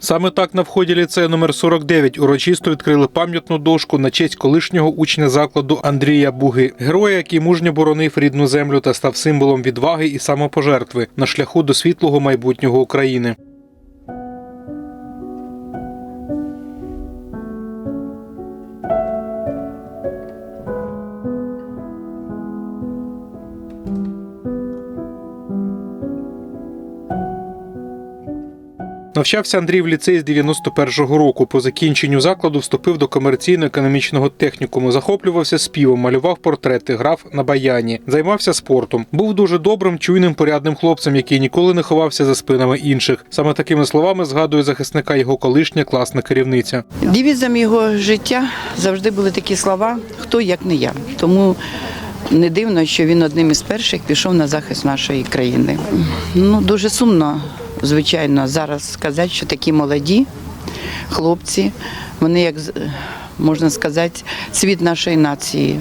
Саме так на вході ліцею номер 49 урочисто відкрили пам'ятну дошку на честь колишнього учня закладу Андрія Буги, героя, який мужньо боронив рідну землю та став символом відваги і самопожертви на шляху до світлого майбутнього України. Навчався Андрій в ліцеї з 91-го року. По закінченню закладу вступив до комерційно-економічного технікуму. Захоплювався співом, малював портрети, грав на баяні, займався спортом. Був дуже добрим, чуйним, порядним хлопцем, який ніколи не ховався за спинами інших. Саме такими словами згадує захисника його колишня класна керівниця. Дівізом його життя завжди були такі слова хто як не я. Тому не дивно, що він одним із перших пішов на захист нашої країни. Ну дуже сумно, звичайно, зараз сказати, що такі молоді хлопці, вони як можна сказати, світ нашої нації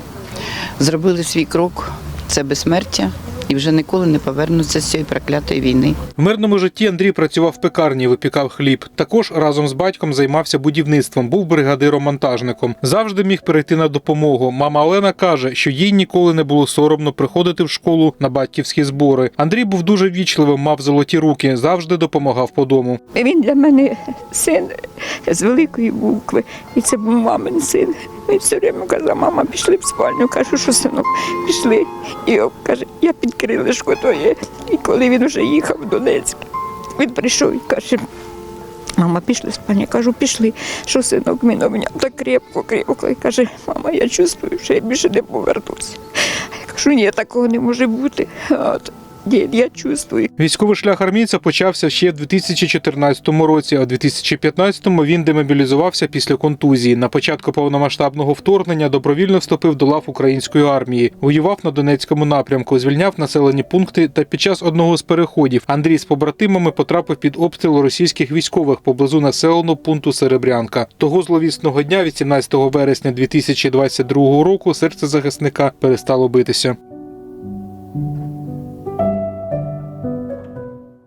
зробили свій крок. Це безсмертя і вже ніколи не повернуться з цієї проклятої війни. В мирному житті Андрій працював в пекарні, випікав хліб. Також разом з батьком займався будівництвом, був бригадиром-монтажником. Завжди міг перейти на допомогу. Мама Олена каже, що їй ніколи не було соромно приходити в школу на батьківські збори. Андрій був дуже вічливим, мав золоті руки, завжди допомагав по дому. Він для мене син з великої букви, і це був мамин син. Він все время казав, мама, пішли в спальню. Кажу, що синок, пішли. І каже, я під крилишко твоє. І коли він вже їхав в Донецьк, він прийшов і каже, мама, пішли в спальню. Я кажу, пішли. Що синок він обняв так крепко, крепко. І каже, мама, я чувствую, що я більше не повернуся. Я кажу, ні, такого не може бути. От, ні, я чувствую. Військовий шлях армійця почався ще в 2014 році, а в 2015-му він демобілізувався після контузії. На початку повномасштабного вторгнення добровільно вступив до лав української армії, воював на Донецькому напрямку, звільняв населені пункти. Та під час одного з переходів Андрій з побратимами потрапив під обстріл російських військових поблизу населеного пункту Серебрянка. Того зловісного дня, 18 вересня 2022 року, серце захисника перестало битися.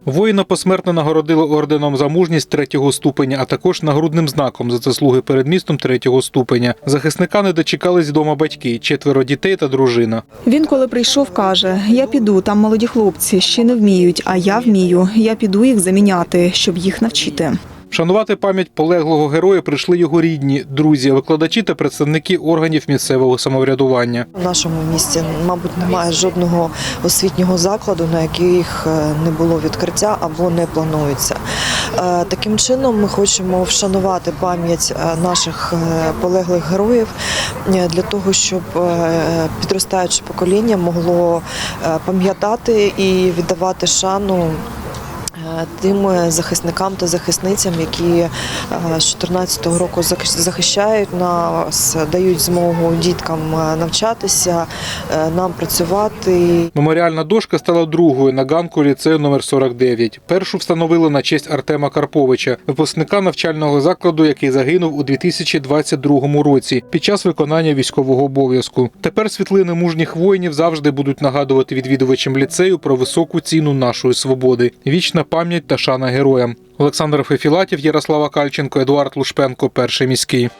Воїна посмертно нагородили орденом за мужність третього ступеня, а також нагрудним знаком за заслуги перед містом третього ступеня. Захисника не дочекались вдома батьки, четверо дітей та дружина. Він, коли прийшов, каже: Я піду, там молоді хлопці ще не вміють, а я вмію. Я піду їх заміняти, щоб їх навчити. Вшанувати пам'ять полеглого героя прийшли його рідні, друзі, викладачі та представники органів місцевого самоврядування. У нашому місті, мабуть, немає жодного освітнього закладу, на яких е, не було відкриття або не планується. Е, Таким чином, ми хочемо вшанувати пам'ять е, наших полеглих героїв для того, щоб підростаюче покоління могло пам'ятати і віддавати шану. Е, Тим захисникам та захисницям, які е, з 2014 року захищ- захищають нас, дають змогу діткам е, навчатися, нам працювати. Меморіальна дошка стала другою на ганку ліцею номер 49. Першу встановили на честь Артема Карповича, випускника навчального закладу, який загинув у 2022 році під час виконання військового обов'язку. Тепер світлини мужніх воїнів завжди будуть нагадувати відвідувачам ліцею про високу ціну нашої свободи, вічна пам'ять та шана героям. Олександр Фефілатів, Ярослава Кальченко, Едуард Лушпенко, перший міський.